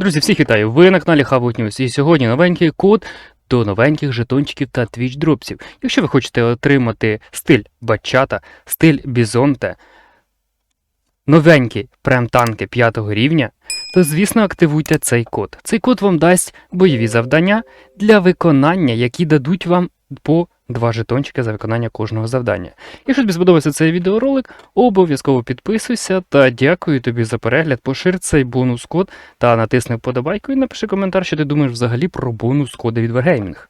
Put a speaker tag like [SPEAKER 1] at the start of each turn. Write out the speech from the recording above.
[SPEAKER 1] Друзі, всіх вітаю! Ви на каналі Хабут News. І сьогодні новенький код до новеньких жетончиків та твіч дропсів. Якщо ви хочете отримати стиль бачата, стиль бізонте, новенькі прем-танки 5 рівня, то звісно активуйте цей код. Цей код вам дасть бойові завдання для виконання, які дадуть вам по два жетончики за виконання кожного завдання. Якщо тобі сподобався цей відеоролик, обов'язково підписуйся та дякую тобі за перегляд. Пошир цей бонус код та натисни вподобайку і напиши коментар, що ти думаєш взагалі про бонус коди від Wargaming.